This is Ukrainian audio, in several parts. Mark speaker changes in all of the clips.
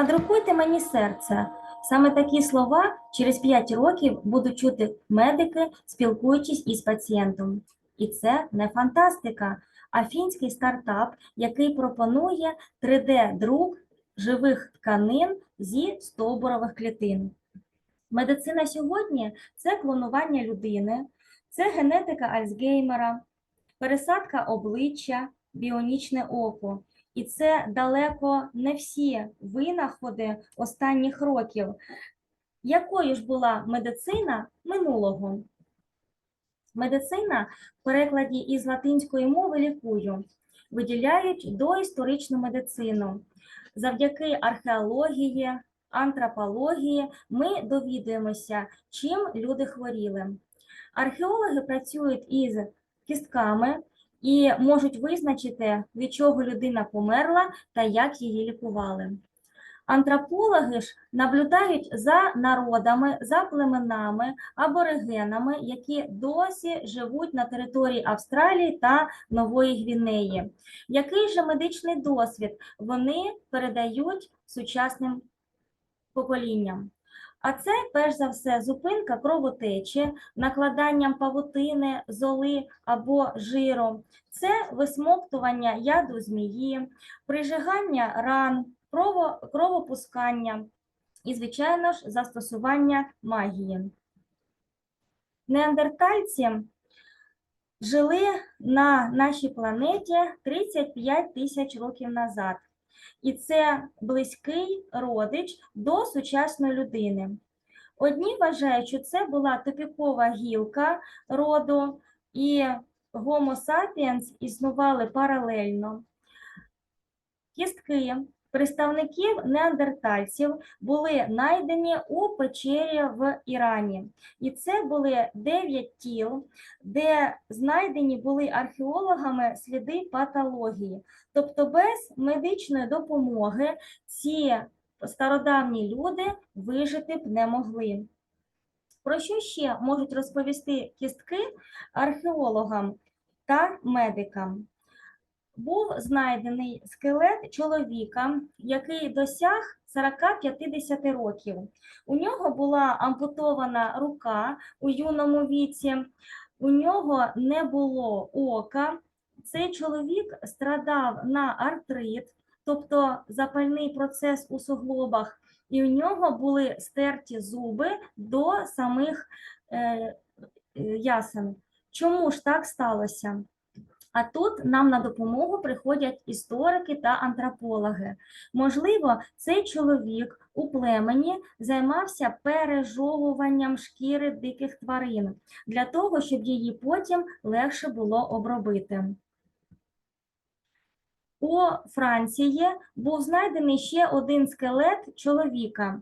Speaker 1: Надрукуйте мені серце. Саме такі слова через 5 років будуть чути медики, спілкуючись із пацієнтом. І це не фантастика, а фінський стартап, який пропонує 3D-друк живих тканин зі стовбурових клітин. Медицина сьогодні це клонування людини, це генетика Альцгеймера, пересадка обличчя, біонічне око. І це далеко не всі винаходи останніх років. Якою ж була медицина минулого? Медицина в перекладі із латинської мови лікую виділяють доісторичну медицину. Завдяки археології, антропології ми довідуємося, чим люди хворіли. Археологи працюють із кістками і можуть визначити, від чого людина померла та як її лікували. Антропологи ж наблюдають за народами, за племенами, аборигенами, які досі живуть на території Австралії та Нової Гвінеї. Який же медичний досвід вони передають сучасним поколінням? А це, перш за все, зупинка кровотечі, накладанням павутини, золи або жиру, це висмоктування яду змії, прижигання ран, кровопускання і, звичайно ж, застосування магії. Неандертальці жили на нашій планеті 35 тисяч років назад. І це близький родич до сучасної людини. Одні вважають, що це була типікова гілка роду, і Homo sapiens існували паралельно. Кістки представників неандертальців були знайдені у печері в Ірані. І це були 9 тіл, де знайдені були археологами сліди патології. Тобто без медичної допомоги ці стародавні люди вижити б не могли. Про що ще можуть розповісти кістки археологам та медикам? Був знайдений скелет чоловіка, який досяг 40-50 років. У нього була ампутована рука у юному віці, у нього не було ока. Цей чоловік страдав на артрит, тобто запальний процес у суглобах, і у нього були стерті зуби до самих е, е, ясен. Чому ж так сталося? А тут нам на допомогу приходять історики та антропологи. Можливо, цей чоловік у племені займався пережовуванням шкіри диких тварин для того, щоб її потім легше було обробити. У Франції був знайдений ще один скелет чоловіка.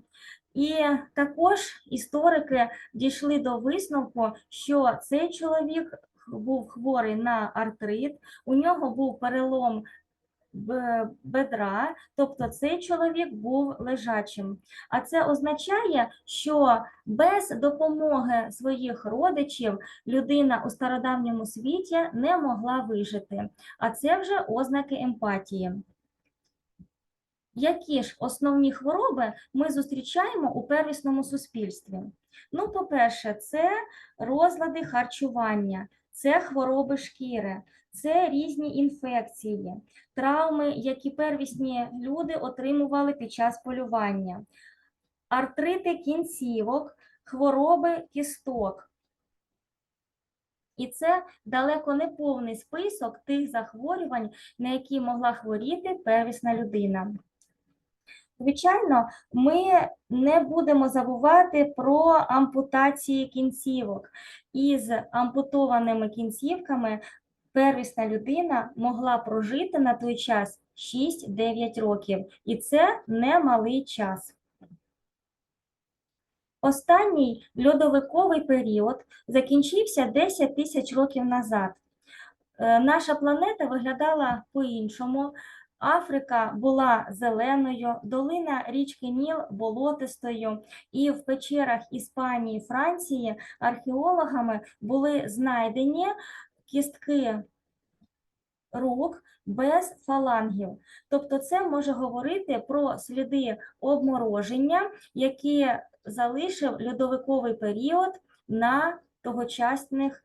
Speaker 1: І також історики дійшли до висновку, що цей чоловік був хворий на артрит, у нього був перелом бедра, тобто цей чоловік був лежачим. А це означає, що без допомоги своїх родичів людина у стародавньому світі не могла вижити. А це вже ознаки емпатії. Які ж основні хвороби ми зустрічаємо у первісному суспільстві? Ну, по-перше, це розлади харчування, це хвороби шкіри, це різні інфекції, травми, які первісні люди отримували під час полювання, артрити кінцівок, хвороби кісток. І це далеко не повний список тих захворювань, на які могла хворіти первісна людина. Звичайно, ми не будемо забувати про ампутації кінцівок. Із ампутованими кінцівками первісна людина могла прожити на той час 6-9 років, і це немалий час. Останній льодовиковий період закінчився 10 тисяч років назад. Е, Наша планета виглядала по-іншому. Африка була зеленою, долина річки Ніл болотистою, і в печерах Іспанії, Франції археологами були знайдені кістки рук без фалангів. Тобто це може говорити про сліди обмороження, які залишив льодовиковий період на тогочасних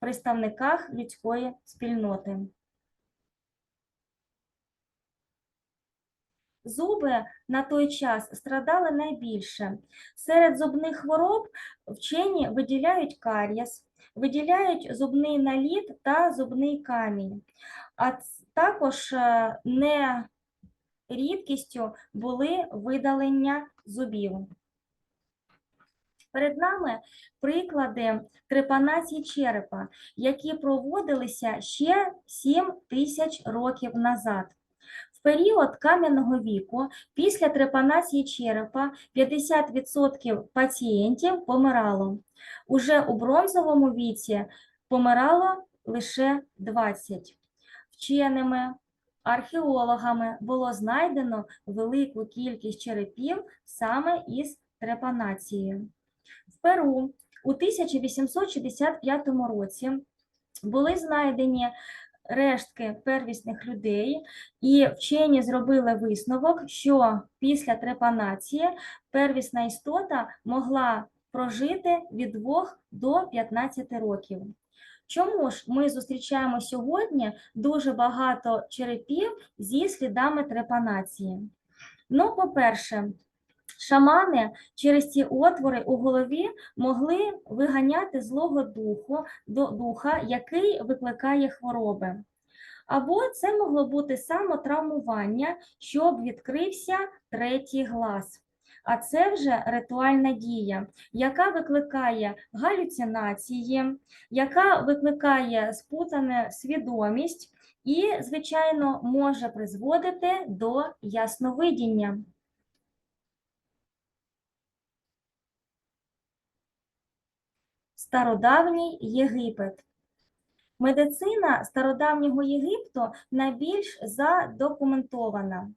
Speaker 1: представниках людської спільноти. Зуби на той час страдали найбільше. Серед зубних хвороб вчені виділяють карієс, виділяють зубний наліт та зубний камінь. А також е, не рідкістю були видалення зубів. Перед нами приклади трепанації черепа, які проводилися ще 7 тисяч років назад. Період кам'яного віку після трепанації черепа 50% пацієнтів помирало. Уже у бронзовому віці помирало лише 20. Вченими археологами було знайдено велику кількість черепів саме із трепанацією. В Перу у 1865 році були знайдені рештки первісних людей, і вчені зробили висновок, що після трепанації первісна істота могла прожити від 2 до 15 років. Чому ж ми зустрічаємо сьогодні дуже багато черепів зі слідами трепанації? Ну, по-перше, шамани через ці отвори у голові могли виганяти злого духу, духа, який викликає хвороби. Або це могло бути самотравмування, щоб відкрився третій глаз. А це вже ритуальна дія, яка викликає галюцинації, яка викликає спутане свідомість і, звичайно, може призводити до ясновидіння. Стародавній Єгипет. Медицина стародавнього Єгипту найбільш задокументована.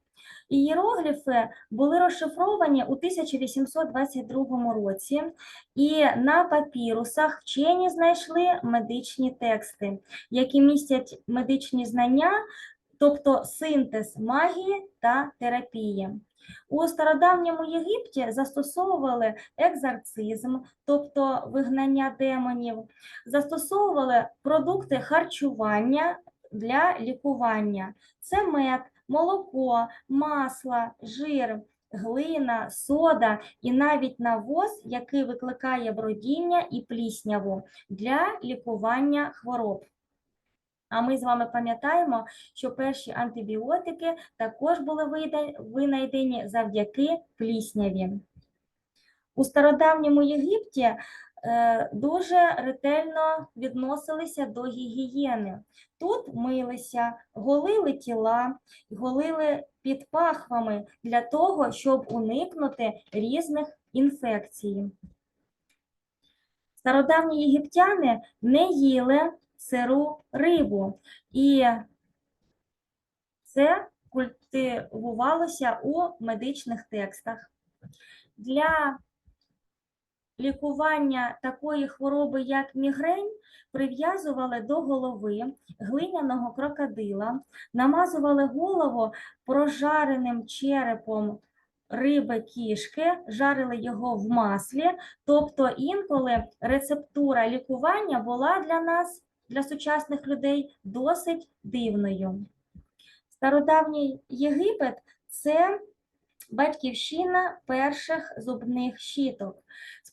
Speaker 1: Ієрогліфи були розшифровані у 1822 році, і на папірусах вчені знайшли медичні тексти, які містять медичні знання, тобто синтез магії та терапії. У стародавньому Єгипті застосовували екзорцизм, тобто вигнання демонів, застосовували продукти харчування для лікування. Це мед, молоко, масло, жир, глина, сода і навіть навоз, який викликає бродіння і плісняву для лікування хвороб. А ми з вами пам'ятаємо, що перші антибіотики також були винайдені завдяки плісняві. У стародавньому Єгипті е, дуже ретельно відносилися до гігієни. Тут милися, голили тіла, голили під пахвами для того, щоб уникнути різних інфекцій. Стародавні єгиптяни не їли сиру рибу, і це культивувалося у медичних текстах. Для лікування такої хвороби, як мігрень, прив'язували до голови глиняного крокодила, намазували голову прожареним черепом риби кішки, жарили його в маслі. Тобто інколи рецептура лікування була для нас, для сучасних людей, досить дивною. Стародавній Єгипет це батьківщина перших зубних щіток.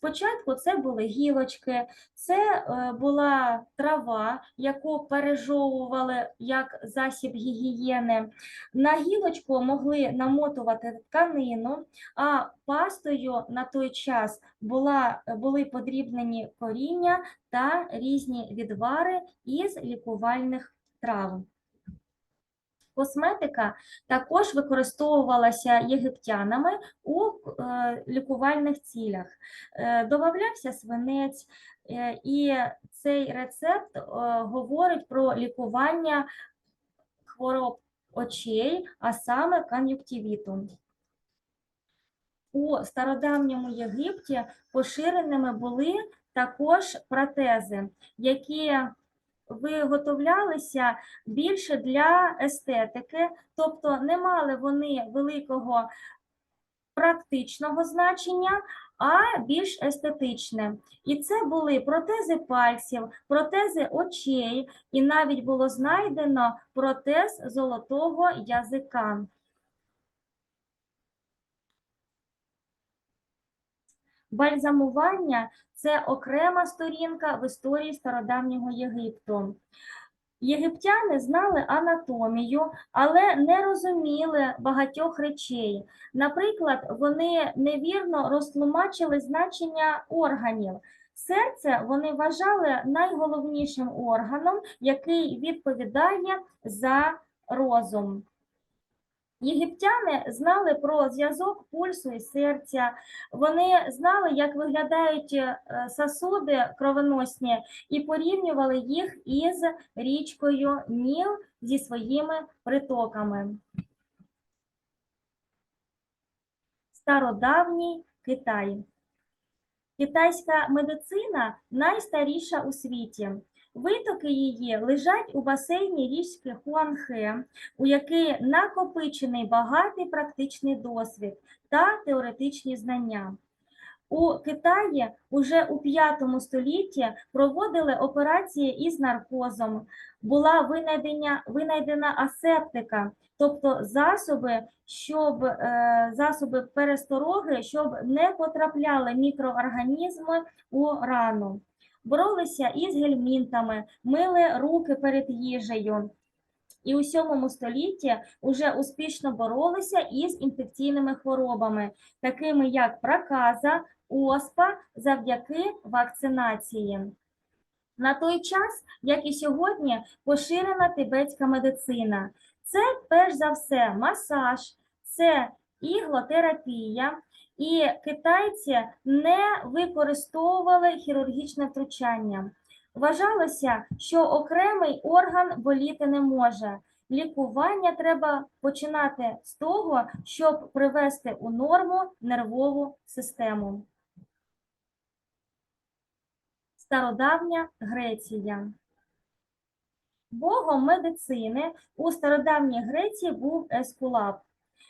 Speaker 1: Спочатку це були гілочки, це е, була трава, яку пережовували як засіб гігієни. На гілочку могли намотувати тканину, а пастою на той час була, були подрібнені коріння та різні відвари із лікувальних трав. Косметика також використовувалася єгиптянами у е, лікувальних цілях. Е, Добавлявся свинець, е, і цей рецепт говорить про лікування хвороб очей, а саме кон'юктивіту. У стародавньому Єгипті поширеними були також протези, які виготовлялися більше для естетики, тобто не мали вони великого практичного значення, а більш естетичне. І це були протези пальців, протези очей, і навіть було знайдено протез золотого язика. Бальзамування це окрема сторінка в історії стародавнього Єгипту. Єгиптяни знали анатомію, але не розуміли багатьох речей. Наприклад, вони невірно розтлумачили значення органів. Серце вони вважали найголовнішим органом, який відповідає за розум. Єгиптяни знали про зв'язок пульсу і серця, вони знали, як виглядають е, сосуди кровоносні, і порівнювали їх із річкою Ніл зі своїми притоками. Стародавній Китай. Китайська медицина найстаріша у світі. Витоки її лежать у басейні річки Хуанхе, у якій накопичений багатий практичний досвід та теоретичні знання. У Китаї уже у V столітті проводили операції із наркозом. Була винайдена, винайдена асептика, тобто засоби, щоб е, засоби перестороги, щоб не потрапляли мікроорганізми у рану. Боролися із гельмінтами, мили руки перед їжею. І у 7 столітті вже успішно боролися із інфекційними хворобами, такими як проказа, оспа, завдяки вакцинації. На той час, як і сьогодні, поширена тибетська медицина. Це перш за все масаж, це іглотерапія, і китайці не використовували хірургічне втручання. Вважалося, що окремий орган боліти не може. Лікування треба починати з того, щоб привести у норму нервову систему. Стародавня Греція. Богом медицини у стародавній Греції був Ескулап.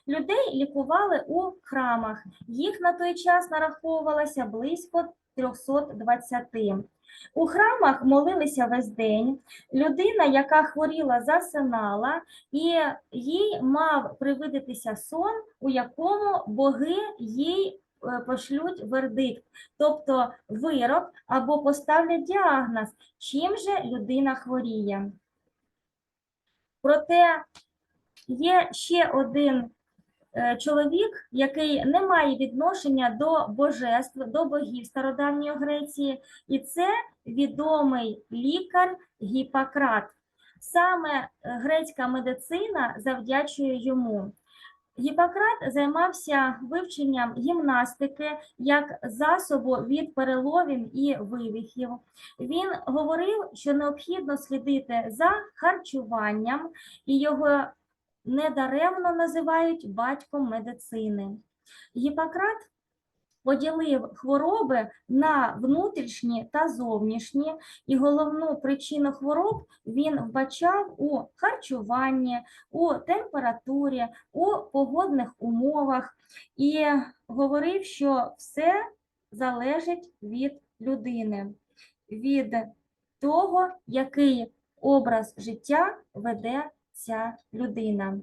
Speaker 1: Людей лікували у храмах. Їх на той час нараховувалося близько 320. У храмах молилися весь день. Людина, яка хворіла, засинала, і їй мав привидитися сон, у якому боги їй е, пошлють вердикт, тобто вирок або поставлять діагноз, чим же людина хворіє. Проте є ще один чоловік, який не має відношення до божеств, до богів стародавньої Греції, і це відомий лікар Гіппократ. Саме е, грецька медицина завдячує йому. Гіппократ займався вивченням гімнастики як засобу від переловів і вивихів. Він говорив, що необхідно слідити за харчуванням, і його недаремно називають батьком медицини. Гіппократ поділив хвороби на внутрішні та зовнішні, і головну причину хвороб він вбачав у харчуванні, у температурі, у погодних умовах і говорив, що все залежить від людини, від того, який образ життя веде ця людина.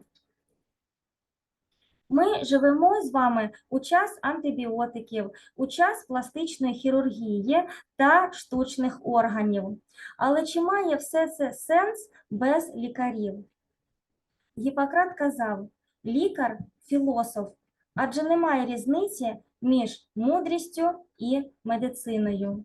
Speaker 1: Ми живемо з вами у час антибіотиків, у час пластичної хірургії та штучних органів. Але чи має все це сенс без лікарів? Гіппократ казав: лікар філософ, адже немає різниці між мудрістю і медициною.